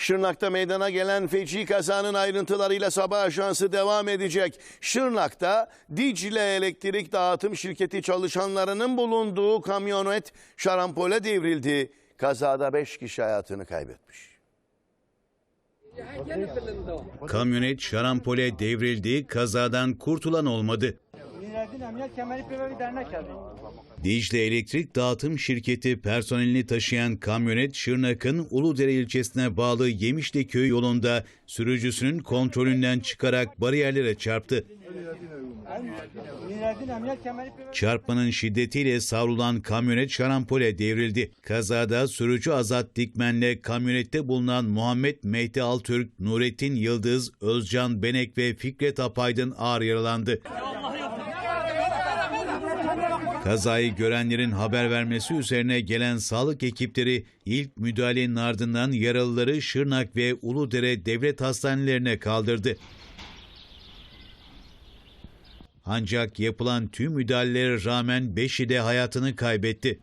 Şırnak'ta meydana gelen feci kazanın ayrıntılarıyla sabah ajansı devam edecek. Şırnak'ta Dicle Elektrik Dağıtım Şirketi çalışanlarının bulunduğu kamyonet şarampole devrildi. Kazada 5 kişi hayatını kaybetmiş. Kamyonet şarampole devrildi, kazadan kurtulan olmadı. Geldi. Dicle Elektrik Dağıtım Şirketi personelini taşıyan kamyonet Şırnak'ın Uludere ilçesine bağlı Yemişli Köy yolunda sürücüsünün kontrolünden çıkarak bariyerlere çarptı. Çarpmanın şiddetiyle savrulan kamyonet şarampole devrildi. Kazada sürücü Azat Dikmen'le kamyonette bulunan Muhammed Mehdi Altürk, Nurettin Yıldız, Özcan Benek ve Fikret Apaydın ağır yaralandı. Kazayı görenlerin haber vermesi üzerine gelen sağlık ekipleri ilk müdahalenin ardından yaralıları Şırnak ve Uludere devlet hastanelerine kaldırdı. Ancak yapılan tüm müdahalelere rağmen 5'i de hayatını kaybetti.